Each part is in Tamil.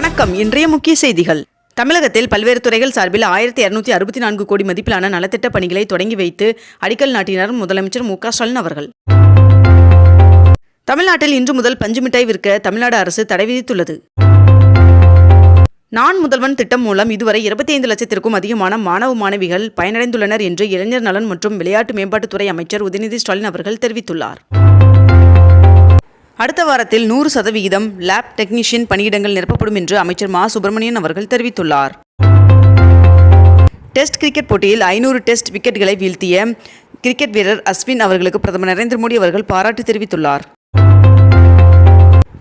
வணக்கம். இன்றைய முக்கிய செய்திகள். தமிழகத்தில் பல்வேறு துறைகள் சார்பில் ஆயிரத்தி இருநூத்தி அறுபத்தி நான்கு கோடி மதிப்பிலான நலத்திட்ட பணிகளை தொடங்கி வைத்து அடிக்கல் நாட்டினார் முதலமைச்சர் மு க ஸ்டாலின் அவர்கள். தமிழ்நாட்டில் இன்று முதல் பஞ்சு மிட்டாய் விற்க தமிழ்நாடு அரசு தடை விதித்துள்ளது. நான் முதல்வன் திட்டம் மூலம் இதுவரை இருபத்தி ஐந்து லட்சத்திற்கும் அதிகமான மாணவ மாணவிகள் பயனடைந்துள்ளனர் என்று இளைஞர் நலன் மற்றும் விளையாட்டு மேம்பாட்டுத்துறை அமைச்சர் உதயநிதி ஸ்டாலின் அவர்கள் தெரிவித்துள்ளார். அடுத்த வாரத்தில் நூறு சதவிகிதம் லேப் டெக்னீஷியன் பணியிடங்கள் நிரப்பப்படும் என்று அமைச்சர் மா. சுப்பிரமணியன் அவர்கள் தெரிவித்துள்ளார். டெஸ்ட் கிரிக்கெட் போட்டியில் ஐநூறு டெஸ்ட் விக்கெட்டுகளை வீழ்த்திய கிரிக்கெட் வீரர் அஸ்வின் அவர்களுக்கு பிரதமர் நரேந்திர மோடி அவர்கள் பாராட்டு தெரிவித்துள்ளார்.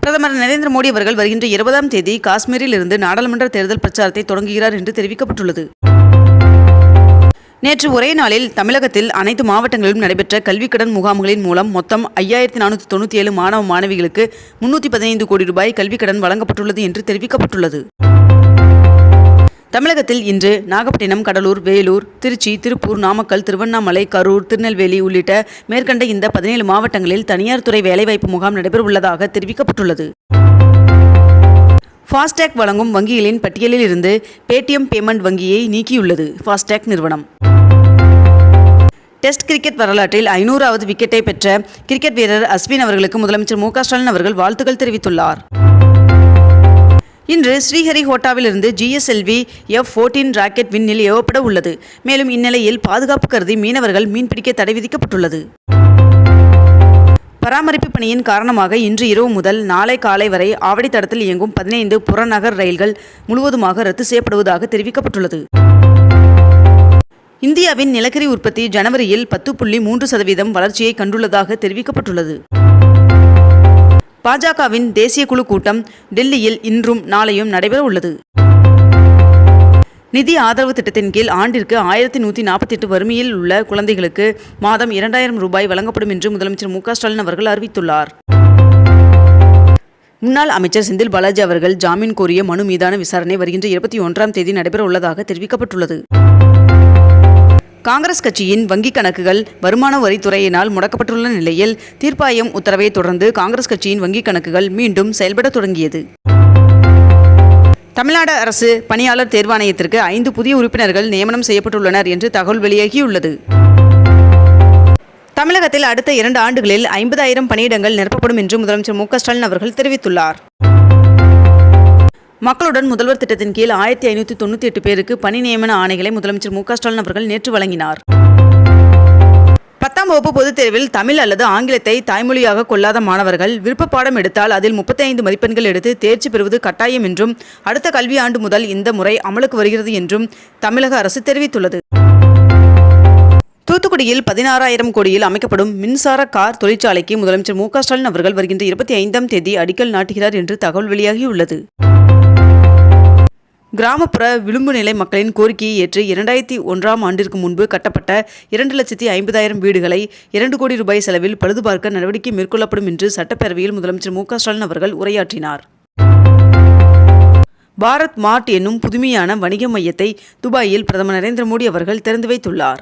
பிரதமர் நரேந்திர மோடி அவர்கள் வருகின்ற இருபதாம் தேதி காஷ்மீரில் இருந்து நாடாளுமன்ற தேர்தல் பிரச்சாரத்தை தொடங்குகிறார் என்று தெரிவிக்கப்பட்டுள்ளது. நேற்று ஒரே நாளில் தமிழகத்தில் அனைத்து மாவட்டங்களிலும் நடைபெற்ற கல்விக்கடன் முகாம்களின் மூலம் மொத்தம் ஐயாயிரத்தி நானூற்றி தொண்ணூற்றி ஏழு மாணவ மாணவிகளுக்கு முன்னூற்றி பதினைந்து கோடி ரூபாய் கல்விக்கடன் வழங்கப்பட்டுள்ளது என்று தெரிவிக்கப்பட்டுள்ளது. தமிழகத்தில் இன்று நாகப்பட்டினம் கடலூர் வேலூர் திருச்சி திருப்பூர் நாமக்கல் திருவண்ணாமலை கரூர் திருநெல்வேலி உள்ளிட்ட மேற்கண்ட இந்த பதினேழு மாவட்டங்களில் தனியார் துறை வேலைவாய்ப்பு முகாம் நடைபெறவுள்ளதாக தெரிவிக்கப்பட்டுள்ளது. ஃபாஸ்டேக் வழங்கும் வங்கிகளின் பட்டியலில் இருந்து பேடிஎம் பேமெண்ட் வங்கியை நீக்கியுள்ளது ஃபாஸ்டேக் நிறுவனம். டெஸ்ட் கிரிக்கெட் வரலாற்றில் ஐநூறாவது விக்கெட்டை பெற்ற கிரிக்கெட் வீரர் அஸ்வின் அவர்களுக்கு முதலமைச்சர் மு ஸ்டாலின் அவர்கள் வாழ்த்துக்கள் தெரிவித்துள்ளார். இன்று ஸ்ரீஹரிகோட்டாவிலிருந்து ஜிஎஸ்எல்வி எஃப் ஃபோர்டீன் ராக்கெட் விண்ணில் ஏவப்பட உள்ளது. மேலும் இந்நிலையில் பாதுகாப்பு கருதி மீனவர்கள் மீன்பிடிக்க தடை விதிக்கப்பட்டுள்ளது. பராமரிப்பு பணியின் காரணமாக இன்று இரவு முதல் நாளை காலை வரை ஆவடி தடத்தில் இயங்கும் பதினைந்து புறநகர் ரயில்கள் முழுவதுமாக ரத்து செய்யப்படுவதாக தெரிவிக்கப்பட்டுள்ளது. இந்தியாவின் நிலக்கரி உற்பத்தி ஜனவரியில் பத்து புள்ளி மூன்று சதவீதம் வளர்ச்சியை கண்டுள்ளதாக தெரிவிக்கப்பட்டுள்ளது. பாஜகவின் தேசிய குழு கூட்டம் டெல்லியில் இன்றும் நாளையும் நடைபெற உள்ளது. நிதி ஆதரவு திட்டத்தின் கீழ் ஆண்டிற்கு ஆயிரத்தி நூற்றி நாற்பத்தி எட்டு வறுமையில் உள்ள குழந்தைகளுக்கு மாதம் இரண்டாயிரம் ரூபாய் வழங்கப்படும் என்று முதலமைச்சர் மு ஸ்டாலின் அவர்கள் அறிவித்துள்ளார். முன்னாள் அமைச்சர் செந்தில் பாலாஜி அவர்கள் ஜாமீன் கோரிய மனு மீதான விசாரணை வருகின்ற இருபத்தி ஒன்றாம் தேதி நடைபெற உள்ளதாக தெரிவிக்கப்பட்டுள்ளது. காங்கிரஸ் கட்சியின் வங்கிக் கணக்குகள் வருமான வரித்துறையினால் முடக்கப்பட்டுள்ள நிலையில் தீர்ப்பாயம் உத்தரவை தொடர்ந்து காங்கிரஸ் கட்சியின் வங்கிக் கணக்குகள் மீண்டும் செயல்பட தொடங்கியது. தமிழ்நாடு அரசு பணியாளர் தேர்வாணையத்திற்கு ஐந்து புதிய உறுப்பினர்கள் நியமனம் செய்யப்பட்டுள்ளனர் என்று தகவல் வெளியாகியுள்ளது. தமிழகத்தில் அடுத்த இரண்டு ஆண்டுகளில் ஐம்பதாயிரம் பணியிடங்கள் நிரப்பப்படும் என்று முதலமைச்சர் மு க ஸ்டாலின் அவர்கள் தெரிவித்துள்ளார். மக்களுடன் முதல்வர் திட்டத்தின் கீழ் ஆயிரத்தி ஐநூற்றி தொண்ணூற்றி எட்டு பேருக்கு பணி நியமன ஆணைகளை முதலமைச்சர் மு க ஸ்டாலின் அவர்கள் நேற்று வழங்கினார். பத்தாம் வகுப்பு பொதுத் தேர்வில் தமிழ் அல்லது ஆங்கிலத்தை தாய்மொழியாக கொள்ளாத மாணவர்கள் விருப்ப பாடம் எடுத்தால் அதில் முப்பத்தி ஐந்து மதிப்பெண்கள் எடுத்து தேர்ச்சி பெறுவது கட்டாயம் என்றும் அடுத்த கல்வியாண்டு முதல் இந்த முறை அமலுக்கு வருகிறது என்றும் தமிழக அரசு தெரிவித்துள்ளது. தூத்துக்குடியில் பதினாறாயிரம் கோடியில் அமைக்கப்படும் மின்சார கார் தொழிற்சாலைக்கு முதலமைச்சர் மு க ஸ்டாலின் அவர்கள் வருகின்ற இருபத்தி ஐந்தாம் தேதி அடிக்கல் நாட்டுகிறார் என்று தகவல் வெளியாகியுள்ளது. கிராமப்புற விளிம்பு நிலை மக்களின் கோரிக்கையை ஏற்று இரண்டாயிரத்தி ஒன்றாம் ஆண்டிற்கு முன்பு கட்டப்பட்ட இரண்டு லட்சத்தி ஐம்பதாயிரம் வீடுகளை இரண்டு கோடி ரூபாய் செலவில் பழுதுபார்க்க நடவடிக்கை மேற்கொள்ளப்படும் என்று சட்டப்பேரவையில் முதலமைச்சர் மு ஸ்டாலின் அவர்கள் உரையாற்றினார். பாரத் மார்ட் என்னும் புதுமையான வணிக மையத்தை துபாயில் பிரதமர் நரேந்திர மோடி அவர்கள் திறந்து வைத்துள்ளார்.